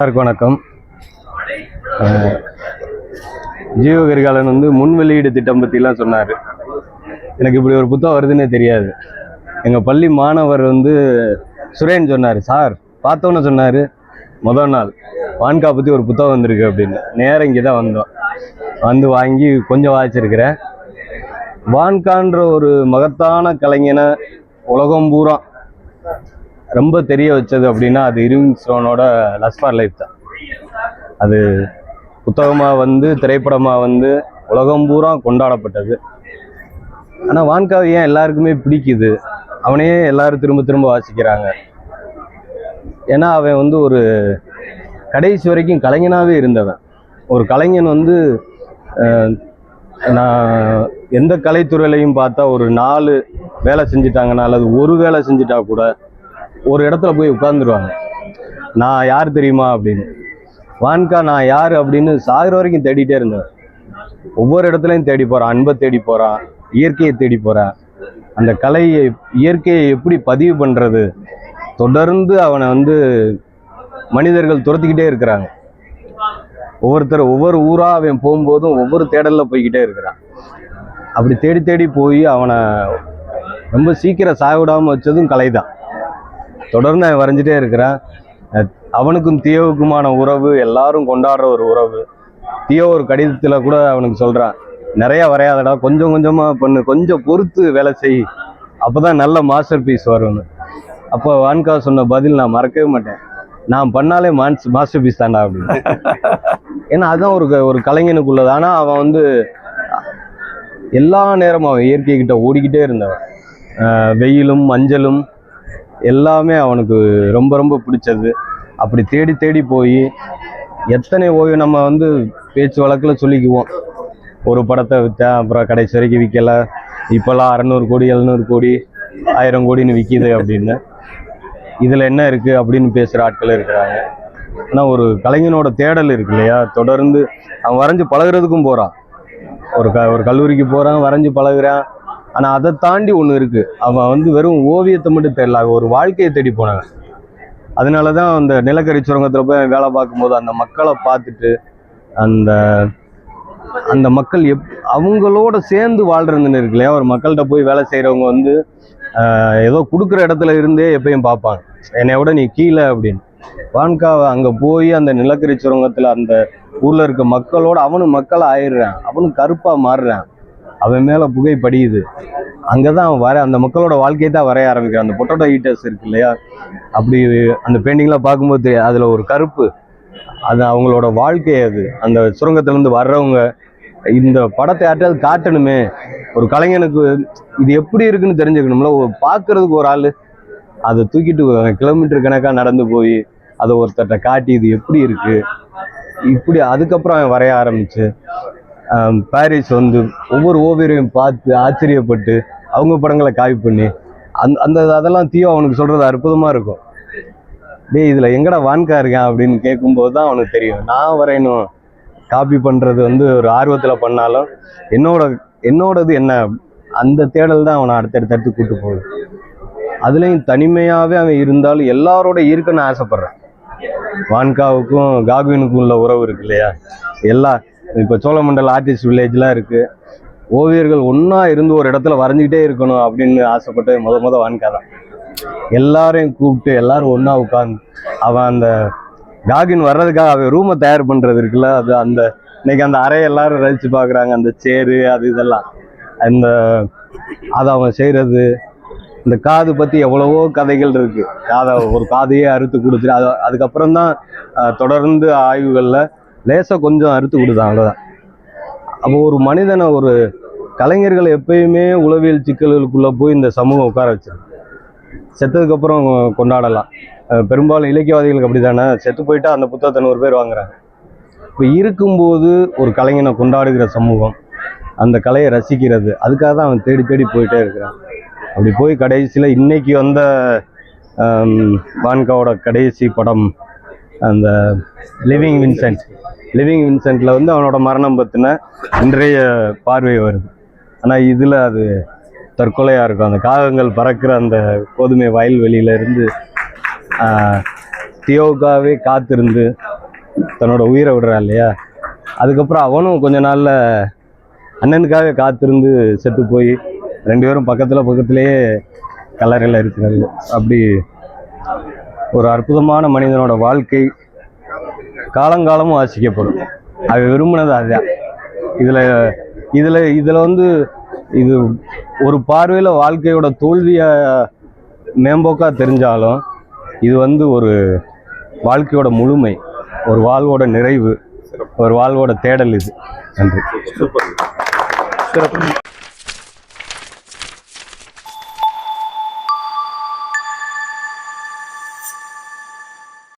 எல்லாருக்கும் வணக்கம். ஜீவ கரிகாலன் வந்து முன் வெளியீடு திட்டம் பற்றிலாம் சொன்னார். எனக்கு இப்படி ஒரு புத்தகம் வருதுன்னே தெரியாது. எங்கள் பள்ளி மாணவர் வந்து சுரேன் சொன்னார். சார் பார்த்தோன்னு சொன்னார் முதல் நாள் வான்கா பற்றி ஒரு புத்தகம் வந்திருக்கு அப்படின்னு. நேரம் இங்கே தான் வந்தோம். வந்து வாங்கி கொஞ்சம் வாய்ச்சிருக்கிறேன் வான்கான்ற ஒரு மகத்தான கலைஞனை உலகம் பூரா ரொம்ப தெரிய வச்சது அப்படின்னா அது இருவிங் ஸ்டோனோட லஸ் ஃபார் லைஃப் தான். அது புத்தகமாக வந்து திரைப்படமாக வந்து உலகம் பூரா கொண்டாடப்பட்டது. ஆனால் வான்காவை ஏன் எல்லாருக்குமே பிடிக்குது? அவனையே எல்லாரும் திரும்ப திரும்ப வாசிக்கிறாங்க. ஏன்னா அவன் வந்து ஒரு கடைசி வரைக்கும் கலைஞனாகவே இருந்தவன். ஒரு கலைஞன் வந்து நான் எந்த கலைத்துறையிலையும் பார்த்தா ஒரு நாலு வேலை செஞ்சுட்டாங்கன்னா அல்லது ஒரு வேலை செஞ்சுட்டா கூட ஒரு இடத்துல போய் உட்காந்துருவாங்க நான் யார் தெரியுமா அப்படின்னு. வான்கா நான் யார் அப்படின்னு சாகிற வரைக்கும் தேடிட்டே இருந்தேன். ஒவ்வொரு இடத்துலையும் தேடி போகிறான் அன்பை தேடி போகிறான் இயற்கையை தேடி போகிறான் அந்த கலையை இயற்கையை எப்படி பதிவு பண்ணுறது தொடர்ந்து அவனை வந்து மனிதர்கள் துரத்திக்கிட்டே இருக்கிறாங்க. ஒவ்வொருத்தர் ஒவ்வொரு ஊராக அவன் போகும்போதும் ஒவ்வொரு தேடலில் போய்கிட்டே இருக்கிறான். அப்படி தேடி தேடி போய் அவனை ரொம்ப சீக்கிரம் சாவிடாம வச்சதும் கலை தான் தொடர்ந்து அவன் வரைஞ்சிட்டே இருக்கிறான். அவனுக்கும் தியோவுக்குமான உறவு எல்லாரும் கொண்டாடுற ஒரு உறவு. தியோ ஒரு கடிதத்தில் கூட அவனுக்கு சொல்கிறான் நிறைய வரையாதடா கொஞ்சம் கொஞ்சமாக பண்ணு கொஞ்சம் பொறுத்து வேலை செய். அப்போ தான் நல்ல மாஸ்டர் பீஸ் வரும்னு. அப்போ வான்கா சொன்ன பதில் நான் மறக்கவே மாட்டேன். நான் பண்ணாலே மான்ஸ் மாஸ்டர் பீஸ் தாண்டா அப்படின்னு. ஏன்னா அதுதான் ஒரு க- ஒரு கலைஞனுக்குள்ளது. ஆனால் அவன் வந்து எல்லா நேரமும் அவன் இயற்கை கிட்ட ஓடிக்கிட்டே இருந்தவன். வெயிலும் மஞ்சளும் எல்லாமே அவனுக்கு ரொம்ப ரொம்ப பிடிச்சது. அப்படி தேடி தேடி போய் எத்தனை ஓவியம் நம்ம வந்து பேச்சு வழக்கில் சொல்லிக்குவோம். ஒரு படத்தை விற்றேன் அப்புறம் கடைசி வரைக்கும் விற்கலை இப்போல்லாம் அறநூறு கோடி எழுநூறு கோடி ஆயிரம் கோடின்னு விற்கிது அப்படின்னு. இதில் என்ன இருக்குது அப்படின்னு பேசுகிற ஆட்கள் இருக்கிறாங்க. ஆனால் ஒரு கலைஞனோட தேடல் இருக்கு இல்லையா? தொடர்ந்து அவன் வரைஞ்சு பழகுறதுக்கும் போகிறான் ஒரு க ஒரு கல்லூரிக்கு போகிறான் வரைஞ்சி பழகுறான். ஆனால் அதை தாண்டி ஒன்று இருக்குது அவன் வந்து வெறும் ஓவியத்தை மட்டும் தெரியல அவன் ஒரு வாழ்க்கையை தேடி போனவன் அதனால தான் அந்த நிலக்கரி சுரங்கத்தில் போய் வேலை பார்க்கும்போது அந்த மக்களை பார்த்துட்டு அந்த அந்த மக்கள் எப் அவங்களோட சேர்ந்து வாழ்கிறதுன்னு இருக்கு இல்லையா? ஒரு மக்கள்கிட்ட போய் வேலை செய்கிறவங்க வந்து ஏதோ கொடுக்குற இடத்துல இருந்தே எப்பயும் பார்ப்பாங்க. என்னை விட நீ கீழே அப்படின்னு. வான்கா அங்கே போய் அந்த நிலக்கரி சுரங்கத்தில் அந்த ஊரில் இருக்க மக்களோட அவனும் மக்களை ஆயிடுறான் அவனும் கருப்பாக மாறுறான். அவன் மேலே புகை படியுது. அங்கே தான் அவன் வர அந்த மக்களோட வாழ்க்கையை தான் வரைய ஆரம்பிக்கிறான். அந்த பொட்டோட்டோ ஹீட்டர்ஸ் இருக்கு இல்லையா? அப்படி அந்த பெயிண்டிங்லாம் பார்க்கும்போது தெரியும் அதில் ஒரு கருப்பு. அது அவங்களோட வாழ்க்கை அது. அந்த சுரங்கத்திலேருந்து வர்றவங்க இந்த படத்தை யார்ட்டாவது காட்டணுமே. ஒரு கலைஞனுக்கு இது எப்படி இருக்குன்னு தெரிஞ்சுக்கணும்ல. பார்க்கறதுக்கு ஒரு ஆள். அதை தூக்கிட்டு கிலோமீட்டர் கணக்காக நடந்து போய் அதை ஒருத்தர்கிட்ட காட்டி இது எப்படி இருக்குது இப்படி அதுக்கப்புறம் அவன் வரைய ஆரம்பிச்சு. பாரிஸ் வந்து ஒவ்வொரு ஓவியரையும் பார்த்து ஆச்சரியப்பட்டு அவங்க படங்களை காப்பி பண்ணி அந்த அந்த அதெல்லாம் தீயோ அவனுக்கு சொல்கிறது அற்புதமாக இருக்கும். டேய் இதில் எங்கடா வான்கா இருக்கேன் அப்படின்னு கேட்கும்போது தான் அவனுக்கு தெரியும். நான் வரையணும் காப்பி பண்ணுறது வந்து ஒரு ஆர்வத்தில் பண்ணாலும் என்னோட என்னோடது என்ன அந்த தேடல் தான் அவனை அடுத்தடுத்து அடுத்து கூட்டு போகுது. அதுலேயும் தனிமையாகவே அவன் இருந்தாலும் எல்லாரோட இருக்கணும்னு ஆசைப்பட்றான். வான்காவுக்கும் காகுவினுக்கும் உள்ள உறவு இருக்கு இல்லையா? எல்லா இப்போ சோழமண்டல் ஆர்டிஸ்ட் வில்லேஜ்லாம் இருக்குது ஓவியர்கள் ஒன்றா இருந்து ஒரு இடத்துல வரைஞ்சிக்கிட்டே இருக்கணும் அப்படின்னு ஆசைப்பட்டு முத முத வான்கா தான் எல்லாரையும் கூப்பிட்டு எல்லாரும் ஒன்றா உட்காந்து அவன் அந்த காகின் வர்றதுக்காக அவன் ரூமை தயார் பண்ணுறது இருக்குல்ல அது அந்த இன்னைக்கு அந்த அறையை எல்லாரும் ரசித்து பார்க்குறாங்க அந்த சேரு அது இதெல்லாம். அந்த அதை அவன் செய்கிறது இந்த காது பற்றி எவ்வளவோ கதைகள் இருக்குது காதை ஒரு காதையே அறுத்து கொடுத்துட்டு அது அதுக்கப்புறம் தான் தொடர்ந்து ஆய்வுகளில் லேசாக கொஞ்சம் அறுத்து கொடுத்தான் அவ்வளோதான் அப்போ ஒரு மனிதனை ஒரு கலைஞர்களை எப்பயுமே உளவியல் சிக்கல்களுக்குள்ளே போய் இந்த சமூகம் உட்கார வச்சிருக்கு. செத்ததுக்கப்புறம் கொண்டாடலாம். பெரும்பாலும் இலக்கியவாதிகளுக்கு அப்படி தானே செத்து போயிட்டா அந்த புத்தகத்தை நூறு பேர் வாங்குறாங்க. இப்போ இருக்கும்போது ஒரு கலைஞனை கொண்டாடுகிற சமூகம் அந்த கலையை ரசிக்கிறது அதுக்காக தான் அவன் தேடி தேடி போயிட்டே இருக்கிறான். அப்படி போய் கடைசியில் இன்னைக்கு வந்த வான்காவோட கடைசி படம் அந்த லிவிங் வின்சென்ட் லிவிங் வின்சென்ட்ல வந்து அவனோட மரணம் பற்றின இன்றைய பார்வை வருது ஆனால் இதில் அது தற்கொலையாக இருக்கும். அந்த காகங்கள் பறக்கிற அந்த கோதுமை வயல்வெளியில இருந்து தியோகாவே காத்திருந்து தன்னோட உயிரை விடுறான் இல்லையா? அதுக்கப்புறம் அவனும் கொஞ்ச நாள்ல அண்ணனுக்காக காத்திருந்து செத்து போய் ரெண்டு பேரும் பக்கத்துல பக்கத்திலேயே கல்லறையில் இருக்கிறது அப்படி ஒரு அற்புதமான மனிதனோட வாழ்க்கை காலங்காலமும் வாசிக்கப்படும் அது விரும்பினது அதுதான். இதில் இதில் இதில் வந்து இது ஒரு பார்வையில் வாழ்க்கையோட தோல்வியை மேம்போக்காக தெரிஞ்சாலும் இது வந்து ஒரு வாழ்க்கையோட முழுமை ஒரு வாழ்வோட நிறைவு ஒரு வாழ்வோட தேடல் இது. நன்றி. சிறப்பு.